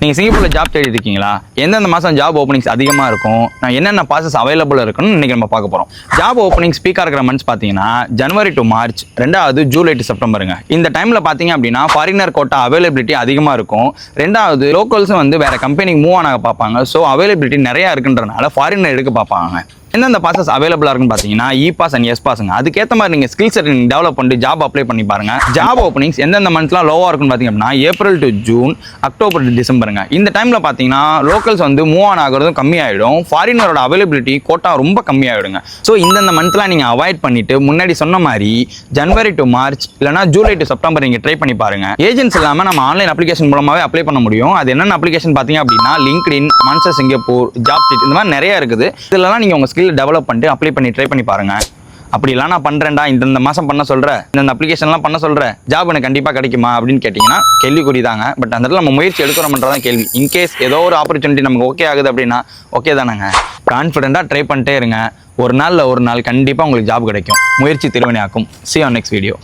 நீங்கள் சிங்கப்பூரில் ஜாப் தேடி இருக்கீங்களா? எந்தெந்த மாதம் ஜாப் ஓப்பனிங்ஸ் அதிகமாக இருக்கும்? நான் என்னென்ன ப்ராசஸ் அவைலபிள் இருக்குன்னு இன்றைக்கி நம்ம பார்க்க போகிறோம் ஜாப் ஓப்பனிங் ஸ்பீக்காக இருக்கிற மந்த்ஸ் பார்த்தீங்கன்னா ஜனவரி டு மார்ச் ரெண்டாவது ஜூலை டு செப்டம்பருங்க இந்த டைமில் பார்த்தீங்க அப்படின்னா ஃபாரினர் கோட்டா அவைலபிலிட்டி அதிகமாக இருக்கும். ரெண்டாவது லோக்கல்ஸும் வந்து வேறு கம்பெனிக்கு மூவ் ஆனாக பார்ப்பாங்க. ஸோ அவைலபிலிட்டி நிறையா இருக்குன்றனால ஃபாரினர் எடுக்க பார்ப்பாங்க. எந்தெந்த பாசஸ் அவைலபிளாக இருக்குன்னு பார்த்தீங்கன்னா இ பாஸ் அண்ட் எஸ் பாஸுங்க அதுக்கேற்ற மாதிரி நீங்கள் ஸ்கில் செட் டெவலப் பண்ணிட்டு ஜாப் அப்ளை பண்ணி பாருங்க. ஜாப் ஓப்பனிங்ஸ் எந்தெந்த மந்த்லாம் லோவாக இருக்குன்னு பார்த்தீங்க அப்படின்னா April to June October to டிசம்பருங்க இந்த டைமில் பார்த்தீங்கன்னா லோக்கல்ஸ் வந்து மூவ் ஆன் ஆகிறதும் கம்மியாயிடும். ஃபாரினரோட அவைலபிலிட்டி கோட்டா ரொம்ப கம்மியாயிடுங்க. ஸோ இந்தந்த மந்த்லாம் நீங்கள் அவாய்ட் பண்ணிட்டு முன்னாடி சொன்ன மாதிரி ஜனவரி டு மார்ச் இல்லைனா ஜூலை டு செப்டம்பர் நீங்கள் ட்ரை பண்ணி பாருங்க. ஏஜென்ட்ஸ் இல்லாமல் நம்ம ஆன்லைன் அப்ளிகேஷன் மூலமாகவே அப்ளை பண்ண முடியும். அது என்னென்ன அப்ளிகேஷன் பார்த்தீங்க அப்படின்னா LinkedIn Monster Singapore job street இந்த மாதிரி நிறைய இருக்குது. இதெல்லாம் நீங்கள் உங்கள் ஸ்கில் டெவலப் பண்ணிட்டு அப்ளை பண்ணி ட்ரை பண்ணி பாருங்க. அப்படிலாம் நான் பண்ணுறேன்டா இந்த மாதம் பண்ண சொல்கிறேன் இந்த அப்ளிகேஷன்லாம் பண்ண சொல்கிறேன் ஜாப் எனக்கு கண்டிப்பாக கிடைக்குமா அப்படின்னு கேட்டிங்கன்னா கேள்விக்குறி தாங்க. பட் அந்த இடத்துல நம்ம முயற்சி எடுக்கிறோம்ன்றதான் கேள்வி. இன்கேஸ் ஏதோ ஒரு ஆப்பர்ச்சுனிட்டி நமக்கு ஓகே ஆகுது அப்படின்னா ஓகே தானேங்க. கான்ஃபிடென்ட்டாக ட்ரை பண்ணிட்டே இருங்க. ஒரு நாளில் ஒரு நாள் கண்டிப்பாக உங்களுக்கு ஜாப் கிடைக்கும். முயற்சி திருவினையாக்கும். See on next video